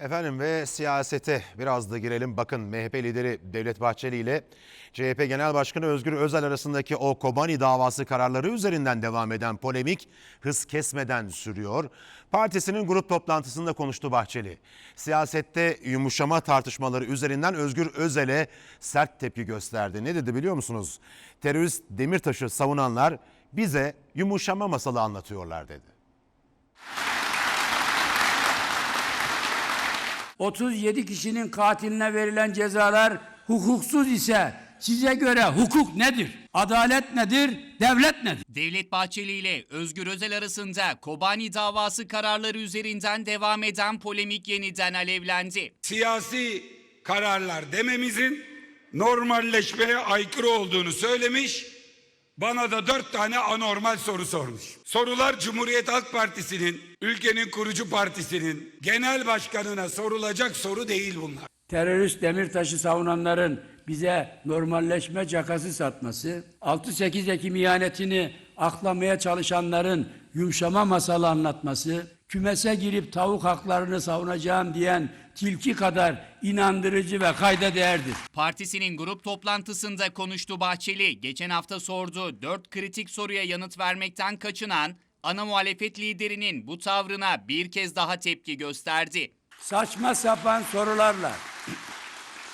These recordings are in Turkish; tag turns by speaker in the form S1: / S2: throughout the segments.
S1: Efendim ve siyasete biraz da girelim. Bakın MHP lideri Devlet Bahçeli ile CHP Genel Başkanı Özgür Özel arasındaki o Kobani davası kararları üzerinden devam eden polemik hız kesmeden sürüyor. Partisinin grup toplantısında konuştu Bahçeli. Siyasette yumuşama tartışmaları üzerinden Özgür Özel'e sert tepki gösterdi. Ne dedi biliyor musunuz? Terörist Demirtaş'ı savunanlar bize yumuşama masalı anlatıyorlar dedi.
S2: 37 kişinin katiline verilen cezalar hukuksuz ise size göre hukuk nedir? Adalet nedir? Devlet nedir?
S3: Devlet Bahçeli ile Özgür Özel arasında Kobani davası kararları üzerinden devam eden polemik yeniden alevlendi.
S4: siyasi kararlar dememizin normalleşmeye aykırı olduğunu söylemiş. Bana da dört tane anormal soru sormuş. Sorular Cumhuriyet Halk Partisi'nin, ülkenin kurucu partisinin genel başkanına sorulacak soru değil bunlar.
S2: Terörist Demirtaş'ı savunanların bize normalleşme cakası satması, 6-8 Ekim ihanetini aklamaya çalışanların yumuşama masalı anlatması, kümese girip tavuk haklarını savunacağım diyen tilki kadar inandırıcı ve kayda değerdir.
S3: Partisinin grup toplantısında konuştu Bahçeli. Geçen hafta sorduğu dört kritik soruya yanıt vermekten kaçınan ana muhalefet liderinin bu tavrına bir kez daha tepki gösterdi.
S2: saçma sapan sorularla,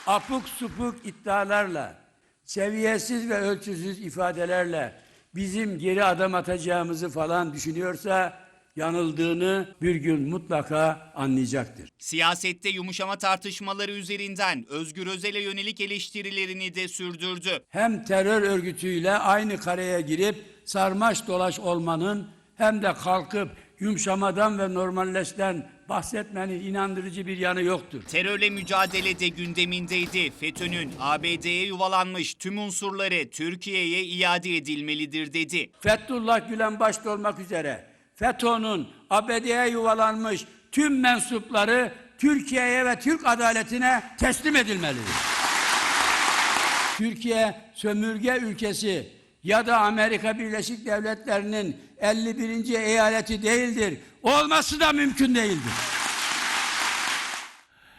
S2: apuk supuk iddialarla, seviyesiz ve ölçüsüz ifadelerle bizim geri adım atacağımızı falan düşünüyorsa yanıldığını bir gün mutlaka anlayacaktır.
S3: Siyasette yumuşama tartışmaları üzerinden Özgür Özel'e yönelik eleştirilerini de sürdürdü.
S2: Hem terör örgütüyle aynı kareye girip sarmaş dolaş olmanın hem de kalkıp yumuşamadan ve normalleşten bahsetmenin inandırıcı bir yanı yoktur.
S3: Terörle mücadele de gündemindeydi. FETÖ'nün ABD'ye yuvalanmış tüm unsurları Türkiye'ye iade edilmelidir dedi.
S2: Fethullah Gülen başta olmak üzere FETÖ'nün ABD'ye yuvalanmış tüm mensupları Türkiye'ye ve Türk adaletine teslim edilmelidir. Türkiye sömürge ülkesi ya da Amerika Birleşik Devletleri'nin 51. eyaleti değildir. Olması da mümkün değildir.